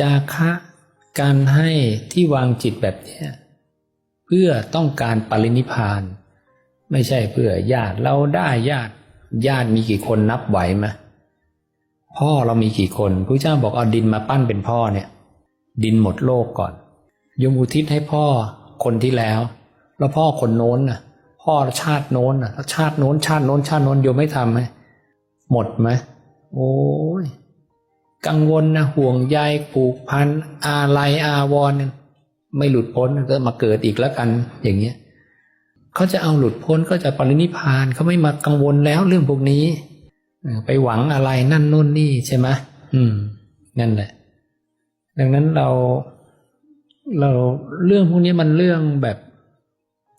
จาคะการให้ที่วางจิตแบบเนี้ยเพื่อต้องการปรินิพาน ไม่ใช่เพื่อญาติเราได้ญาติญาติมีกี่คนนับไหวไหมพ่อเรามีกี่คนพระเจ้าบอกเอาดินมาปั้นเป็นพ่อเนี่ย ดินหมดโลกก่อนยมอุทิศให้พ่อคนที่แล้ว แล้วพ่อคนโน้นน่ะ พ่อชาติโน้นน่ะแล้วชาติโน้น ชาติโน้นชาติโน้นโยมไม่ทำไหมหมดไหมโอ้ย กังวลนะห่วงใยผูกพันอาลัยอาวรณ์ไม่หลุดพ้นก็มาเกิดอีกแล้วกันอย่างเงี้ยเขาจะเอาหลุดพ้นก็จะปรินิพานเขาไม่มากังวลแล้วเรื่องพวกนี้ไปหวังอะไรนั่นนู่นนี่ใช่ไหมอืม นั่นแหละ ดังนั้นเรา เราเรื่องพวกนี้มันเรื่องแบบ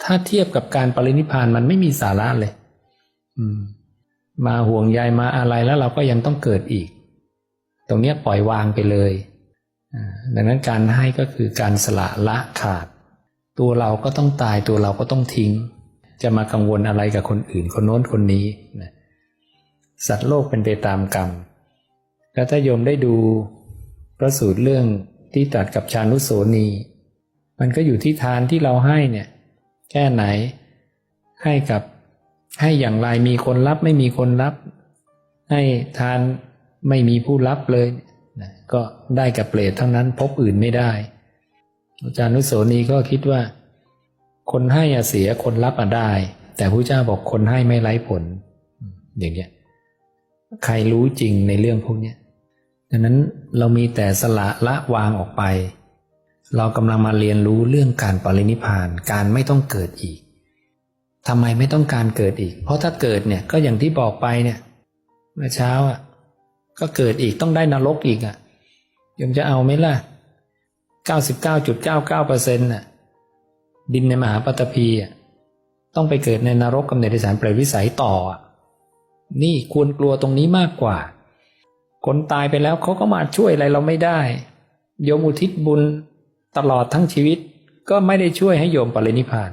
ถ้าเทียบกับการปรินิพพานมันไม่มีสาระเลย อืม มาห่วงใยมาอะไรแล้วเราก็ยังต้องเกิดอีก ตรงนี้ปล่อยวางไปเลย ดังนั้นการให้ก็คือการสละละขาด ตัวเราก็ต้องตายตัวเราก็ต้องทิ้ง จะมากังวลอะไรกับคนอื่นคนโน้นคนนี้นะสัตว์โลกเป็นไปตามกรรมแล้วถ้าโยมได้ดูพระสูตรเรื่องที่ตรัสกับชานุโสนี มันก็อยู่ที่ทานที่เราให้เนี่ยแค่ไหนให้กับให้อย่างไรมีคนรับไม่มีคนรับ ให้ทาน ไม่มีผู้รับเลยนะก็ได้กับเปรตเท่านั้นพบอื่นไม่ได้ อาจารย์นุโสนีก็คิดว่า คนให้อะเสียคนรับอะได้ แต่พระเจ้าบอกคนให้ไม่ไร้ผล อย่างเงี้ยใครรู้จริงในเรื่องพวกเนี้ยดังนั้นเรามีแต่สละละวางออกไป เรากำลังมาเรียนรู้เรื่องการปรินิพพานการไม่ต้องเกิดอีกทำไมไม่ต้องการเกิดอีก เพราะถ้าเกิดเนี่ยก็อย่างที่บอกไปเนี่ยเมื่อเช้าอะ ก็เกิดอีกต้องได้นรกอีกอะยมจะเอาไหมล่ะ 99.99%น่ะ ดินในมหาปฐพีอะต้องไปเกิดในนรกกำเนิดสารเปรตวิสัยต่ออะนี่ควรกลัวตรงนี้มากกว่า คนตายไปแล้วเขาก็มาช่วยอะไรเราไม่ได้ โยมอุทิศบุญตลอดทั้งชีวิต ก็ไม่ได้ช่วยให้โยมปรินิพาน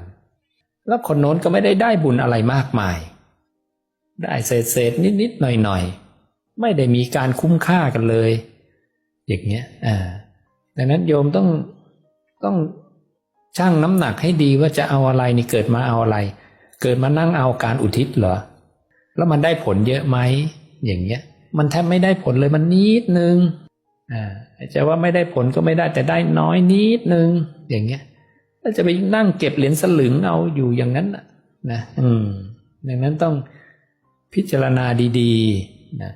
แล้วคนโน้นก็ไม่ได้ได้บุญอะไรมากมาย ได้เศษเศษนิดนิดหน่อยหน่อย ไม่ได้มีการคุ้มค่ากันเลย อย่างเงี้ยอ่าดังนั้นโยมต้องต้องชั่งน้ำหนักให้ดีว่าจะเอาอะไรนี่เกิดมาเอาอะไร เกิดมานั่งเอาการอุทิศเหรอ แล้วมันได้ผลเยอะไหมอย่างเงี้ย มันแทบไม่ได้ผลเลยมันนิดนึงอ่าจะว่าไม่ได้ผลก็ไม่ได้แต่ได้น้อยนิดนึง อย่างเงี้ยแล้วจะไปนั่งเก็บเหรียญสลึงเอาอยู่อย่างนั้นน่ะนะอืมดังนั้นต้องพิจารณาดีๆนะ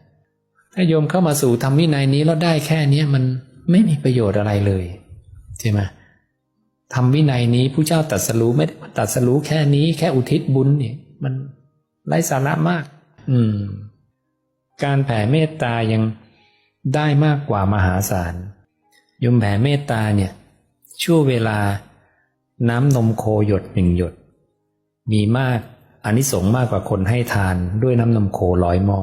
ถ้าโยมเข้ามาสู่ธรรมวินัยนี้แล้วได้แค่นี้มันไม่มีประโยชน์อะไรเลยใช่ไหมธรรมวินัยนี้ผู้เจ้าตรัสรู้ไม่ได้ตรัสรู้แค่นี้แค่อุทิศบุญเนี่ยมันไร้สาระมาก อืม การแผ่เมตตายังได้มากกว่ามหาศาลยมแผ่เมตตาเนี่ยชั่วเวลาน้ำนมโคหยดหนึ่งหยด มีมากอานิสงส์มากกว่าคนให้ทานด้วยน้ำนมโคร้อยหม้อ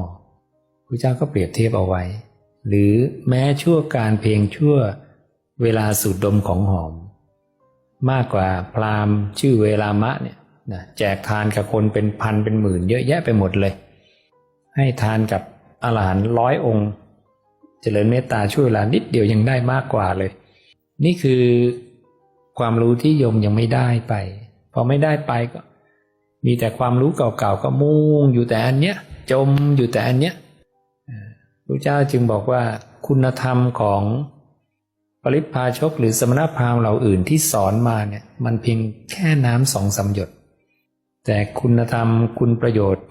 พระเจ้าก็เปรียบเทียบเอาไว้ หรือแม้ชั่วการเพียงชั่วเวลาสูดดมของหอม มากกว่าพรามชื่อเวลามะเนี่ยนะแจกทานกับคนเป็นพันเป็นหมื่นเยอะแยะไปหมดเลย ให้ทานกับอรหันต์ร้อยองค์ เจริญเมตตาช่วยเวลานิดเดียวยังได้มากกว่าเลย นี่คือความรู้ที่โยมยังไม่ได้ไป พอไม่ได้ไปก็ มีแต่ความรู้เก่าๆก็มุ่งอยู่แต่อันเนี้ย จมอยู่แต่อันเนี้ย พระเจ้าจึงบอกว่าคุณธรรมของปริพาชกหรือสมณพราหมณ์เหล่าอื่นที่สอนมาเนี่ยมันเพียงแค่น้ำสองสามหยด แต่คุณธรรมคุณประโยชน์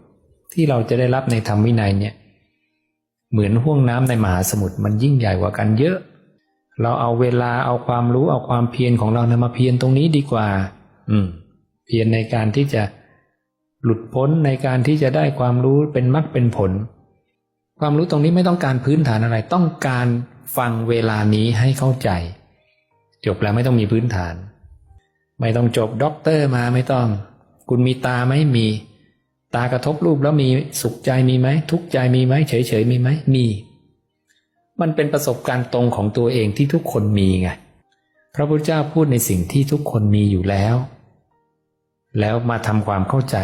ที่เราจะได้รับในธรรมวินัยเนี่ยเหมือนห่วงน้ำในมหาสมุทรมันยิ่งใหญ่กว่ากันเยอะ เราเอาเวลาเอาความรู้เอาความเพียรของเรานะมาเพียรตรงนี้ดีกว่า อืม เพียรในการที่จะหลุดพ้นในการที่จะได้ความรู้เป็นมรรคเป็นผล ความรู้ตรงนี้ไม่ต้องการพื้นฐานอะไร ต้องการฟังเวลานี้ให้เข้าใจ จบแล้วไม่ต้องมีพื้นฐาน ไม่ต้องจบด็อกเตอร์มาไม่ต้อง คุณมีตาไหมมี ตากระทบรูปแล้วมีสุขใจมีไหม ทุกข์ใจมีไหมเฉยเฉยๆมีไหมมี มันเป็นประสบการณ์ตรงของตัวเองที่ทุกคนมีไงพระพุทธเจ้าพูดในสิ่งที่ทุกคนมีอยู่แล้ว แล้วมาทำความเข้าใจ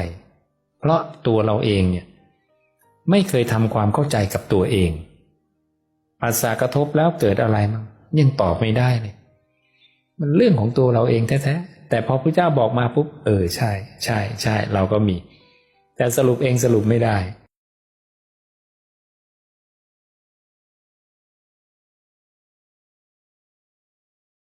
เพราะตัวเราเองเนี่ย ไม่เคยทำความเข้าใจกับตัวเองภาษากระทบแล้วเกิดอะไรมั้งยังตอบไม่ได้เลย มันเรื่องของตัวเราเองแท้ๆแต่พอพระเจ้าบอกมาปุ๊บเออใช่ ใช่ใช่เราก็มี แต่สรุปเองสรุปไม่ได้